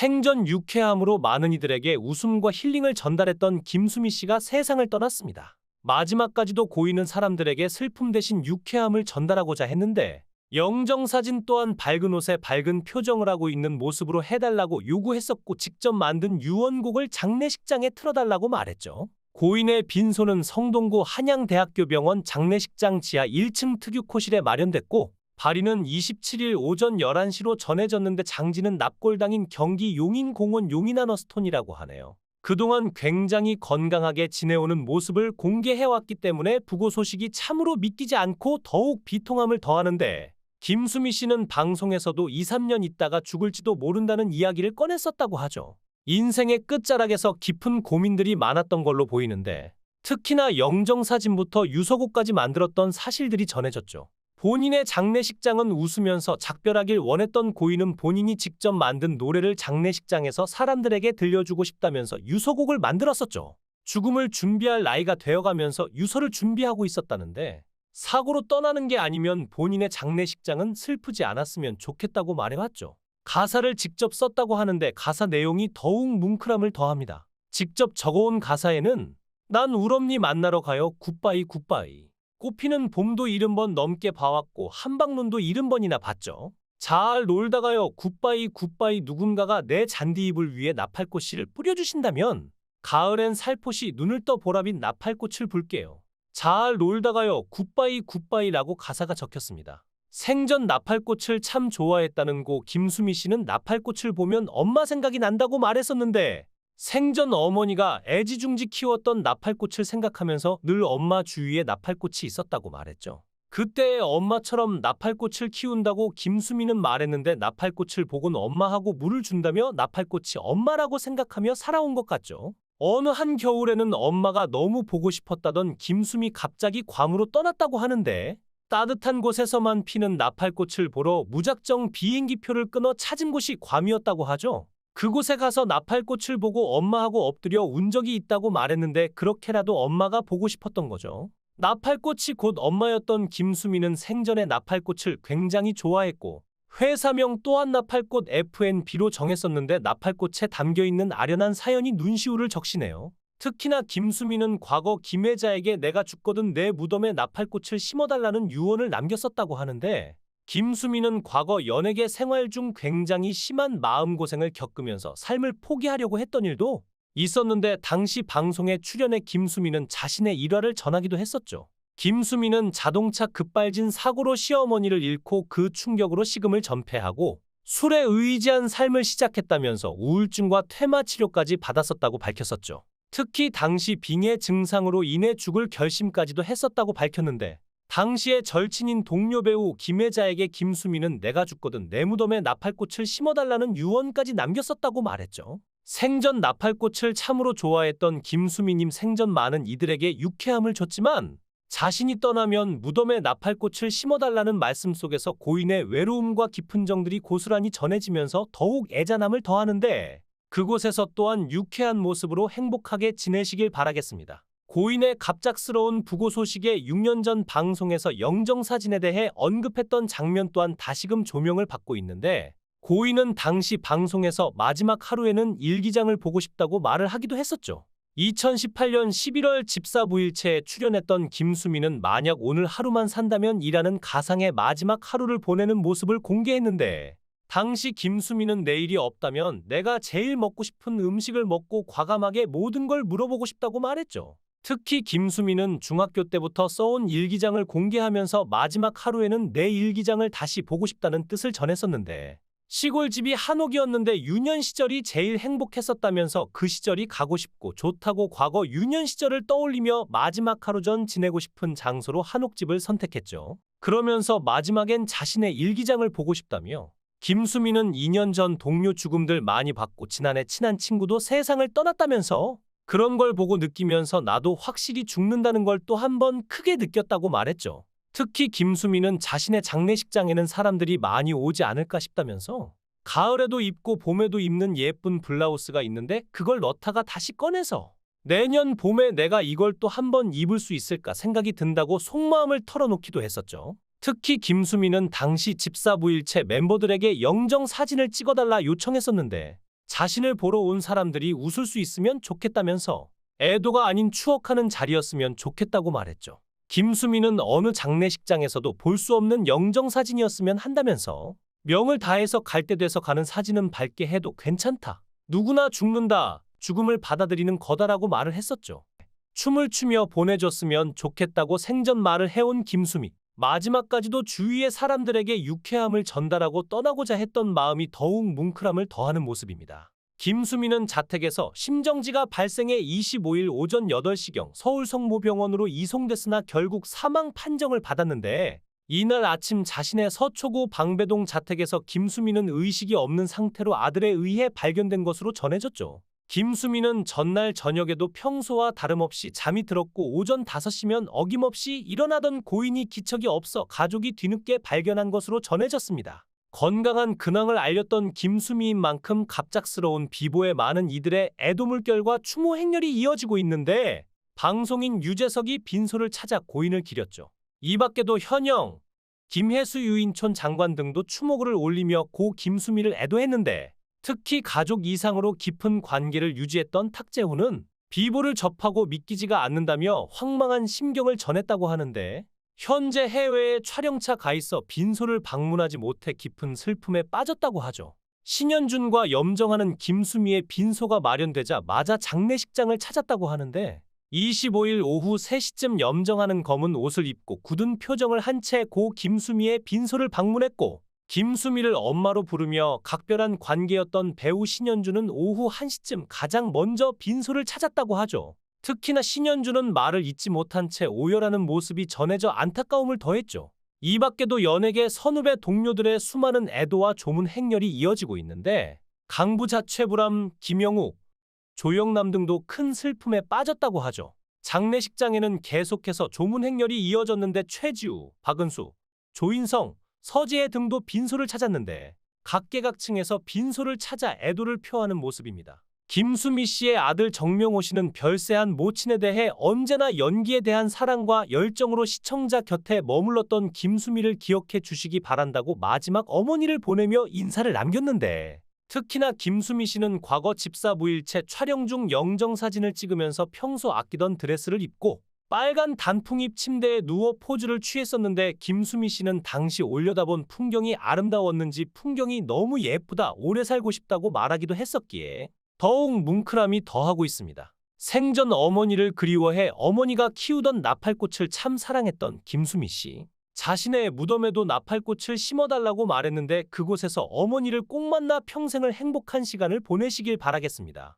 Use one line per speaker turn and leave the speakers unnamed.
생전 유쾌함으로 많은 이들에게 웃음과 힐링을 전달했던 김수미 씨가 세상을 떠났습니다. 마지막까지도 고이는 사람들에게 슬픔 대신 유쾌함을 전달하고자 했는데 영정사진 또한 밝은 옷에 밝은 표정을 하고 있는 모습으로 해달라고 요구했었고 직접 만든 유언곡을 장례식장에 틀어달라고 말했죠. 고인의 빈소는 성동구 한양대학교 병원 장례식장 지하 1층 특유 코실에 마련됐고 발인은 27일 오전 11시로 전해졌는데 장지는 납골당인 경기 용인공원 용인하너스톤이라고 하네요. 그동안 굉장히 건강하게 지내오는 모습을 공개해왔기 때문에 부고 소식이 참으로 믿기지 않고 더욱 비통함을 더하는데 김수미 씨는 방송에서도 2, 3년 있다가 죽을지도 모른다는 이야기를 꺼냈었다고 하죠. 인생의 끝자락에서 깊은 고민들이 많았던 걸로 보이는데 특히나 영정사진부터 유서곡까지 만들었던 사실들이 전해졌죠. 본인의 장례식장은 웃으면서 작별하길 원했던 고인은 본인이 직접 만든 노래를 장례식장에서 사람들에게 들려주고 싶다면서 유서곡을 만들었었죠. 죽음을 준비할 나이가 되어가면서 유서를 준비하고 있었다는데 사고로 떠나는 게 아니면 본인의 장례식장은 슬프지 않았으면 좋겠다고 말해왔죠. 가사를 직접 썼다고 하는데 가사 내용이 더욱 뭉클함을 더합니다. 직접 적어온 가사에는 난 우럼니 만나러 가요 굿바이 굿바이 꽃피는 봄도 70번 넘게 봐왔고 한방눈도 70번이나 봤죠. 잘 놀다가요 굿바이 굿바이 누군가가 내 잔디잎을 위해 나팔꽃 씨를 뿌려주신다면 가을엔 살포시 눈을 떠 보라빛 나팔꽃을 불게요. 잘 놀다가요 굿바이 굿바이라고 가사가 적혔습니다. 생전 나팔꽃을 참 좋아했다는 고 김수미 씨는 나팔꽃을 보면 엄마 생각이 난다고 말했었는데 생전 어머니가 애지중지 키웠던 나팔꽃을 생각하면서 늘 엄마 주위에 나팔꽃이 있었다고 말했죠. 그때 엄마처럼 나팔꽃을 키운다고 김수미는 말했는데 나팔꽃을 보곤 엄마하고 물을 준다며 나팔꽃이 엄마라고 생각하며 살아온 것 같죠. 어느 한 겨울에는 엄마가 너무 보고 싶었다던 김수미 갑자기 괌으로 떠났다고 하는데 따뜻한 곳에서만 피는 나팔꽃을 보러 무작정 비행기표를 끊어 찾은 곳이 괌이었다고 하죠. 그곳에 가서 나팔꽃을 보고 엄마하고 엎드려 운 적이 있다고 말했는데 그렇게라도 엄마가 보고 싶었던 거죠. 나팔꽃이 곧 엄마였던 김수미는 생전에 나팔꽃을 굉장히 좋아했고 회사명 또한 나팔꽃 FNB로 정했었는데 나팔꽃에 담겨있는 아련한 사연이 눈시울을 적시네요. 특히나 김수미는 과거 김혜자에게 내가 죽거든 내 무덤에 나팔꽃을 심어달라는 유언을 남겼었다고 하는데 김수미는 과거 연예계 생활 중 굉장히 심한 마음고생을 겪으면서 삶을 포기하려고 했던 일도 있었는데 당시 방송에 출연해 김수미는 자신의 일화를 전하기도 했었죠. 김수미는 자동차 급발진 사고로 시어머니를 잃고 그 충격으로 식음을 전폐하고 술에 의지한 삶을 시작했다면서 우울증과 퇴마 치료까지 받았었다고 밝혔었죠. 특히 당시 빙의 증상으로 인해 죽을 결심까지도 했었다고 밝혔는데 당시의 절친인 동료 배우 김혜자에게 김수미는 내가 죽거든 내 무덤에 나팔꽃을 심어달라는 유언까지 남겼었다고 말했죠. 생전 나팔꽃을 참으로 좋아했던 김수미님 생전 많은 이들에게 유쾌함을 줬지만 자신이 떠나면 무덤에 나팔꽃을 심어달라는 말씀 속에서 고인의 외로움과 깊은 정들이 고스란히 전해지면서 더욱 애잔함을 더하는데 그곳에서 또한 유쾌한 모습으로 행복하게 지내시길 바라겠습니다. 고인의 갑작스러운 부고 소식에 6년 전 방송에서 영정사진에 대해 언급했던 장면 또한 다시금 조명을 받고 있는데 고인은 당시 방송에서 마지막 하루에는 일기장을 보고 싶다고 말을 하기도 했었죠. 2018년 11월 집사부일체에 출연했던 김수미는 만약 오늘 하루만 산다면 이라는 가상의 마지막 하루를 보내는 모습을 공개했는데 당시 김수미는 내일이 없다면 내가 제일 먹고 싶은 음식을 먹고 과감하게 모든 걸 물어보고 싶다고 말했죠. 특히 김수미는 중학교 때부터 써온 일기장을 공개하면서 마지막 하루에는 내 일기장을 다시 보고 싶다는 뜻을 전했었는데 시골집이 한옥이었는데 유년 시절이 제일 행복했었다면서 그 시절이 가고 싶고 좋다고 과거 유년 시절을 떠올리며 마지막 하루 전 지내고 싶은 장소로 한옥집을 선택했죠. 그러면서 마지막엔 자신의 일기장을 보고 싶다며 김수미는 2년 전 동료 죽음들 많이 봤고 지난해 친한 친구도 세상을 떠났다면서 그런 걸 보고 느끼면서 나도 확실히 죽는다는 걸 또 한 번 크게 느꼈다고 말했죠. 특히 김수미는 자신의 장례식장에는 사람들이 많이 오지 않을까 싶다면서 가을에도 입고 봄에도 입는 예쁜 블라우스가 있는데 그걸 넣다가 다시 꺼내서 내년 봄에 내가 이걸 또 한 번 입을 수 있을까 생각이 든다고 속마음을 털어놓기도 했었죠. 특히 김수미는 당시 집사부일체 멤버들에게 영정 사진을 찍어달라 요청했었는데 자신을 보러 온 사람들이 웃을 수 있으면 좋겠다면서 애도가 아닌 추억하는 자리였으면 좋겠다고 말했죠. 김수미는 어느 장례식장에서도 볼 수 없는 영정 사진이었으면 한다면서 명을 다해서 갈 때 돼서 가는 사진은 밝게 해도 괜찮다. 누구나 죽는다. 죽음을 받아들이는 거다라고 말을 했었죠. 춤을 추며 보내줬으면 좋겠다고 생전 말을 해온 김수미. 마지막까지도 주위의 사람들에게 유쾌함을 전달하고 떠나고자 했던 마음이 더욱 뭉클함을 더하는 모습입니다. 김수미는 자택에서 심정지가 발생해 25일 오전 8시경 서울 성모병원으로 이송됐으나 결국 사망 판정을 받았는데 이날 아침 자신의 서초구 방배동 자택에서 김수미는 의식이 없는 상태로 아들에 의해 발견된 것으로 전해졌죠. 김수미는 전날 저녁에도 평소와 다름없이 잠이 들었고 오전 5시면 어김없이 일어나던 고인이 기척이 없어 가족이 뒤늦게 발견한 것으로 전해졌습니다. 건강한 근황을 알렸던 김수미인 만큼 갑작스러운 비보에 많은 이들의 애도 물결과 추모 행렬이 이어지고 있는데 방송인 유재석이 빈소를 찾아 고인을 기렸죠. 이 밖에도 현영, 김혜수 유인촌 장관 등도 추모글을 올리며 고 김수미를 애도했는데 특히 가족 이상으로 깊은 관계를 유지했던 탁재훈은 비보를 접하고 믿기지가 않는다며 황망한 심경을 전했다고 하는데 현재 해외에 촬영차 가 있어 빈소를 방문하지 못해 깊은 슬픔에 빠졌다고 하죠. 신현준과 염정하는 김수미의 빈소가 마련되자 마자 장례식장을 찾았다고 하는데 25일 오후 3시쯤 염정하는 검은 옷을 입고 굳은 표정을 한 채 고 김수미의 빈소를 방문했고 김수미를 엄마로 부르며 각별한 관계였던 배우 신현주는 오후 1시쯤 가장 먼저 빈소를 찾았다고 하죠. 특히나 신현주는 말을 잇지 못한 채 오열하는 모습이 전해져 안타까움을 더했죠. 이 밖에도 연예계 선후배 동료들의 수많은 애도와 조문 행렬이 이어지고 있는데 강부자 최불암, 김영욱, 조영남 등도 큰 슬픔에 빠졌다고 하죠. 장례식장에는 계속해서 조문 행렬이 이어졌는데 최지우, 박은수, 조인성, 서지혜 등도 빈소를 찾았는데 각계각층에서 빈소를 찾아 애도를 표하는 모습입니다. 김수미 씨의 아들 정명호 씨는 별세한 모친에 대해 언제나 연기에 대한 사랑과 열정으로 시청자 곁에 머물렀던 김수미를 기억해 주시기 바란다고 마지막 어머니를 보내며 인사를 남겼는데 특히나 김수미 씨는 과거 집사 무일체 촬영 중 영정사진을 찍으면서 평소 아끼던 드레스를 입고 빨간 단풍잎 침대에 누워 포즈를 취했었는데 김수미 씨는 당시 올려다본 풍경이 아름다웠는지 풍경이 너무 예쁘다 오래 살고 싶다고 말하기도 했었기에 더욱 뭉클함이 더하고 있습니다. 생전 어머니를 그리워해 어머니가 키우던 나팔꽃을 참 사랑했던 김수미 씨. 자신의 무덤에도 나팔꽃을 심어달라고 말했는데 그곳에서 어머니를 꼭 만나 평생을 행복한 시간을 보내시길 바라겠습니다.